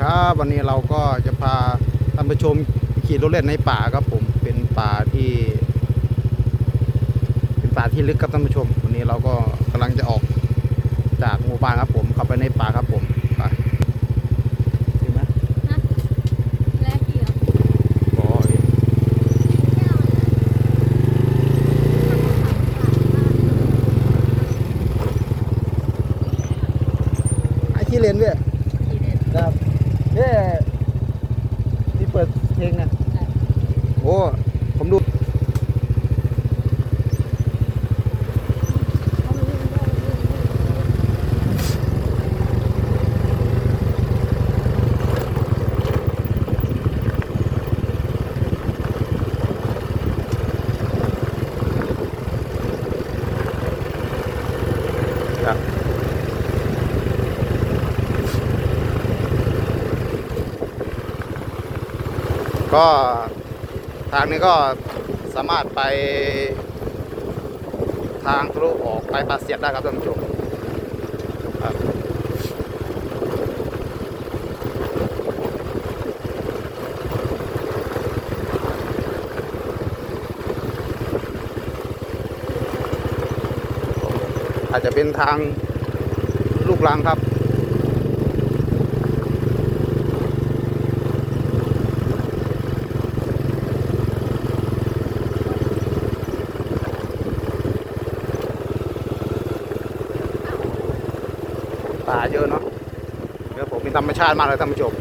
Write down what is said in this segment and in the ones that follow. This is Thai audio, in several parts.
ครับวันนี้เราก็จะพาท่านผู้ชมขี่รถเล่นในป่าครับผมเป็นป่าที่ เป็นป่าที่ลึกครับท่านผู้ชม วันนี้เราก็กำลังจะออกจากหมู่บ้านครับผมเข้าไปในป่าครับผมไปถึงไหม แรกเดียว โอ้ยไอ้ขี้เลนเว้ย ทีเด็ด ครับเอ้ที่เปิดเพลงนะโอ้ ผมดู ครับ ก็ทางนี้ก็สามารถไปทางทะลุออกไปปาเสียดได้ครับท่านผู้ชมอาจจะเป็นทางลูกลังครับ ป่าเยอะเนาะเดี๋ยวผมเป็น ธรรมชาติมากเลยท่านผู้ชม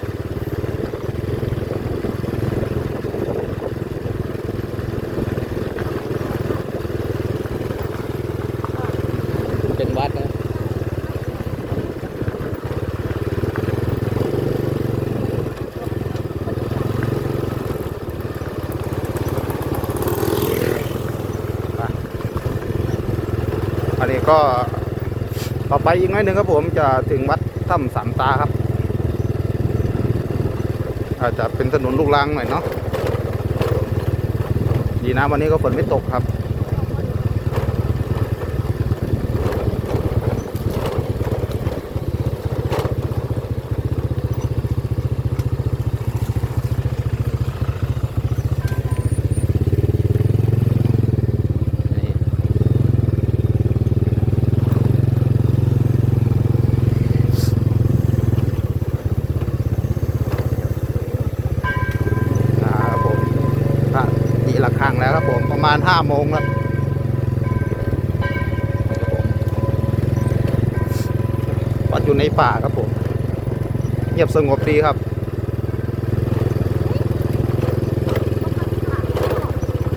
เป็นวัดนะอันนี้ก็ต่อไปอีกน้อยหนึ่งครับผมจะถึงวัดถ้ำสามตาครับ อาจจะเป็นถนนลูกรังหน่อยเนาะดีนะวันนี้ก็ฝนไม่ตกครับ ละครั้งแล้วครับผมประมาณห้าโมงแล้ววัดอยู่ในป่าครับผม เงียบสงบดีครับ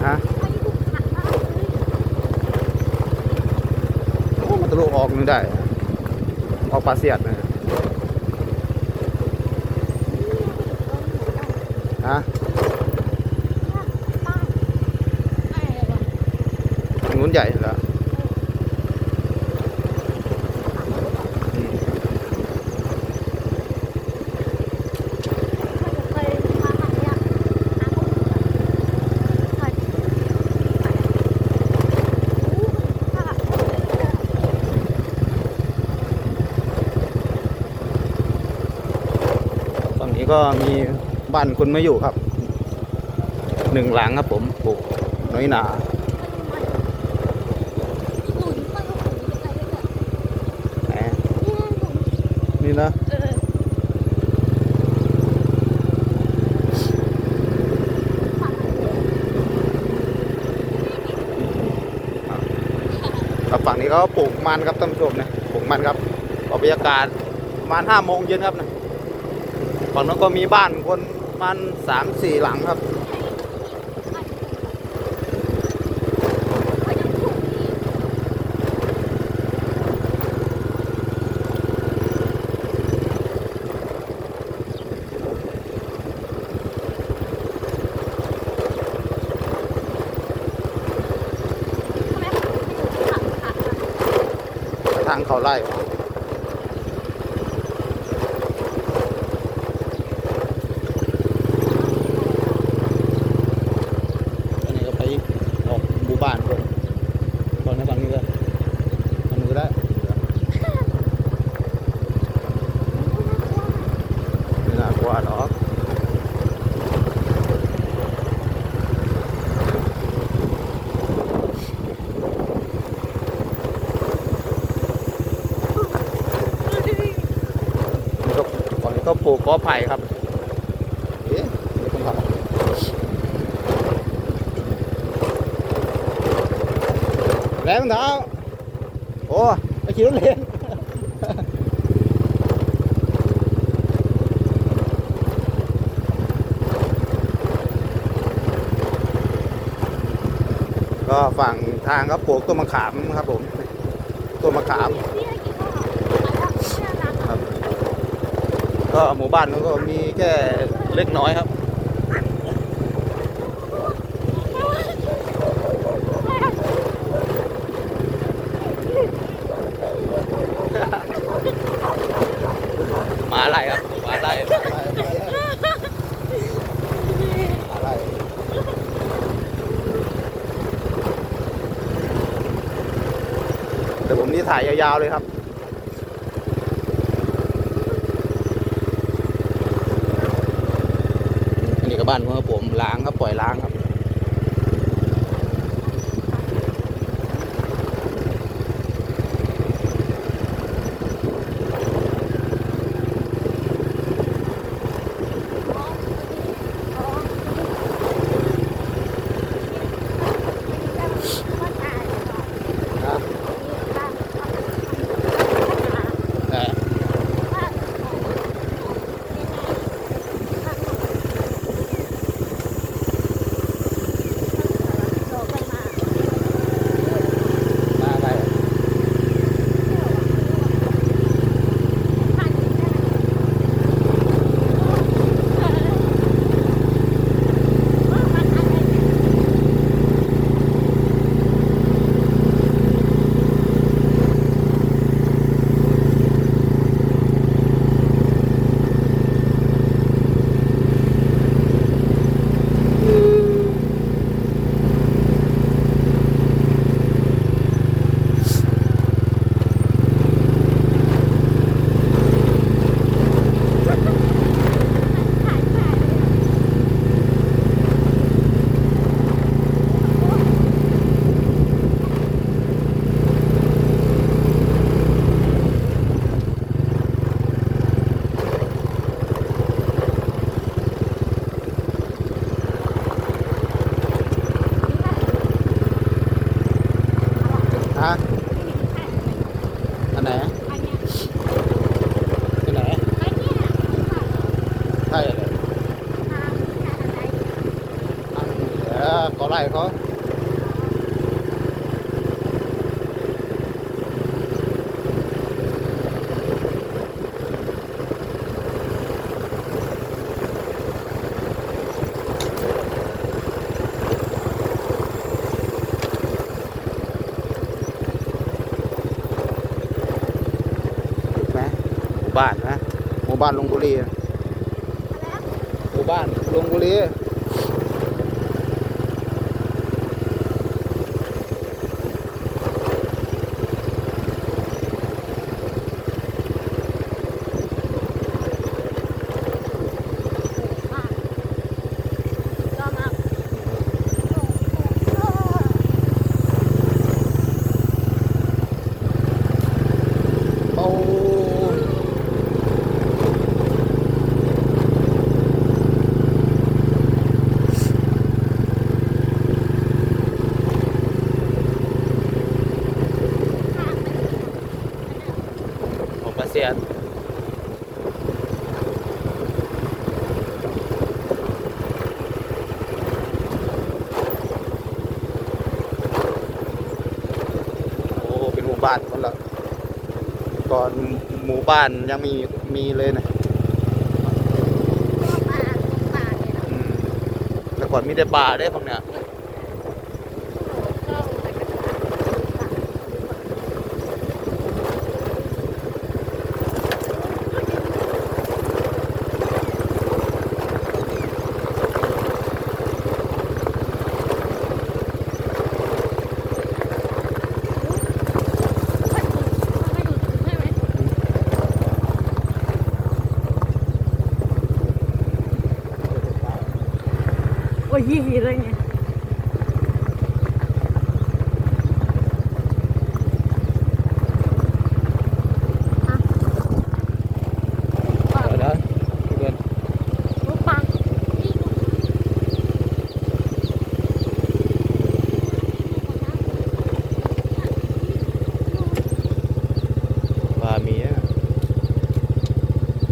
ฮะโอ้มันทะลุออกนึงได้ ออกปลาเสียดนะฮะางนู้นใหญ่แล้วอืมฝั่งนี้ก็มีบ้านคนไมาอยู่ครับ หนึ่งหลังครับผมปลูกน้อยหนาแหม นี่นะครับฝั่งนี้เขาปลูกมันครับท่านผู้ชมนะปลูกมันครับบรรยากาศประมาณห้าโมงเย็นครับนะฝั่งนั้นก็มีบ้านคนมันสามสี่หลังครับางเขาไล่อันนี้ก็ไปออกหมู่บ้านคนตอนนี้ฝั่งนี้ก็ฝั่งนี้ก็ได้นี่นะ ว่าหรอกนี่ก็ฝั่ง นี้ก็ปลูกกอไผ่ครับแล้วรงเท้าโอ้ไปขี่รถเล่นก็ฝั่งทางก็ปลูกต้นมะขามครับผมต้นมะขาม พี่ให้กินข้าวน่ารัก ครับ ก็หมู่บ้านมันก็มีแค่เล็กน้อยครับ มาอะไรครับ มาอะไรอะไรเดี๋ยวผมนี่ถ่ายยาวๆเลยครับ อันนี้ก็ บ้านของผมล้างครับปล่อยล้างครับ มู่บ้านลงบุรีนะหมู่บ้านลงบุรีโอ้ผมมาเสียนโอ้เป็นหมู่บ้านคนละ ก่อนหมู่บ้านยังมีมีเลยนะอืมแต่ก่อนมีแต่ป่าได้ฝั่งเนี้ย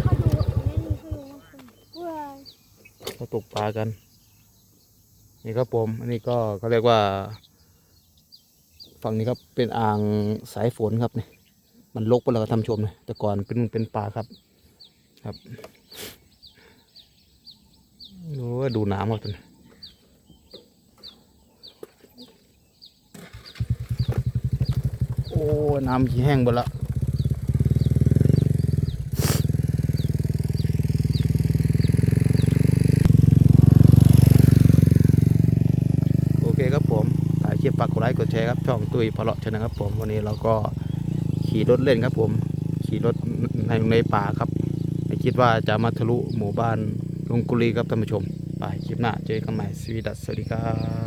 เขาดูว่าเขาตกปลากัน นี่ครับผม อันนี้ก็เขาเรียกว่า ฝั่งนี้ครับเป็นอ่างสายฝนครับเนี่ยมันลกไปแล้วก็ทำชมเลยแต่ก่อนเป็นเป็นป่าครับ ครับโอ้ยดูน้ำครับตัวนี้โอ้ น้ำแห้งหมดละโอเคครับผมถ่ายคลิปฝากกดไลค์กดแชร์ครับช่องตุ้ยพะเลาะชนะครับผมวันนี้เราก็ขี่รถเล่นครับผม ขี่รถในในป่าครับไม่คิดว่าจะมาทะลุหมู่บ้านลงกุลีครับท่านผู้ชม ไปคลิปหน้าเจอกันใหม่สวีดัสสวัสดีครับ